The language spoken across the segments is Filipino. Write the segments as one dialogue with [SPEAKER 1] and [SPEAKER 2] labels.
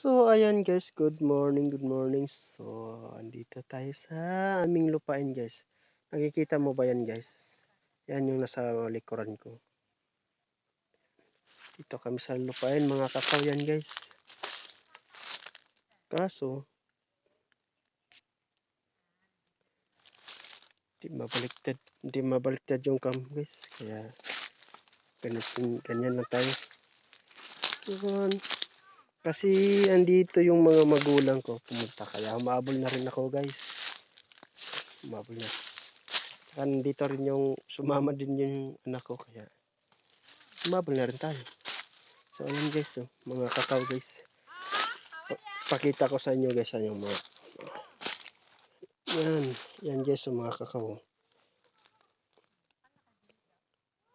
[SPEAKER 1] So, ayan guys, good morning, good morning. So, andito tayo sa aming lupain guys. Nakikita mo ba yan guys? Yan yung nasa likuran ko. Dito kami sa lupain, mga kakao yan guys. Kaso, di mabaliktad, hindi mabaliktad yung cam guys. Kaya, ganyan, ganyan lang tayo. So, kasi andito yung mga magulang ko pumunta. Kaya humabol na rin ako guys. Humabol na. Saka nandito rin yung sumama din yung anak ko. Kaya humabol na rin tayo. So ayan guys. Oh, mga kakao guys. Pa- pakita ko sa inyo guys. Yan yung mga. Yan. Yan guys. Yung mga kakao.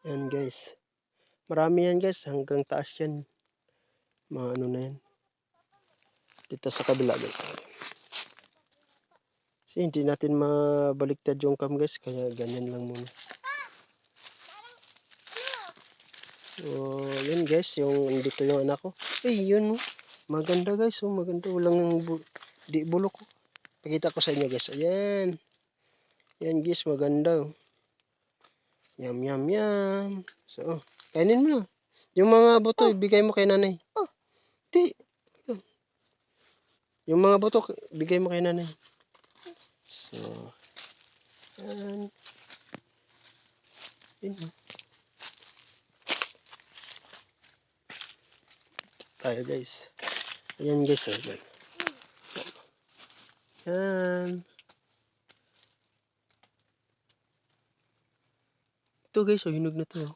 [SPEAKER 1] Yan guys. Marami yan guys. Hanggang taas yan mga ano na yan. Dito sa kabila guys. Kasi hindi natin mabaliktad yung cam guys. Kaya ganyan lang muna. So, yun guys. Yung dito yung anak ko. Eh, yun. oh. Maganda guys. Oh, maganda. Walang bu- di bulok. oh. Pakita ko sa inyo guys. Ayan. Yan guys. Maganda. Oh. Yum, yum, yum. So, oh, kainin mo na. Yung mga buto, ibigay mo kay nanay. Oh, di. Yung mga buto, bigay mo kay nanay. So, yan. Yun. oh. Tayo guys. Ayan guys. Oh, yan. Yan. Ito guys, oh, hinog na to. oh.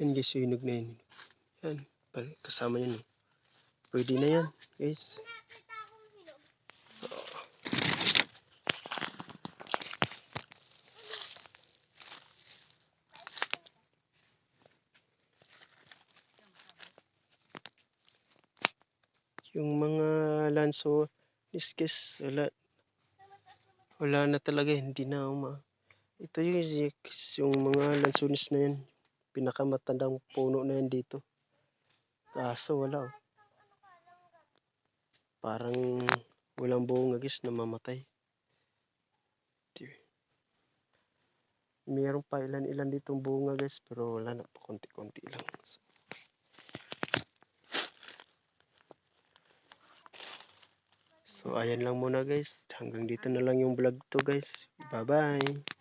[SPEAKER 1] Yan guys, yung hinog na yun. Yan, kasama oh. Pwede na yan, guys. So, yung mga lanso, this case, wala, wala na talaga, hindi na uma. Ito yung, yung mga lansones na yan, pinakamatandang puno na yan dito. Kaso wala oh. Parang walang buong agis na mamatay. Meron pa ilan-ilan ditong bunga guys, pero wala na pa konti-konti lang. So, so ayan lang muna guys. Hanggang dito na lang yung vlog to guys. Bye-bye.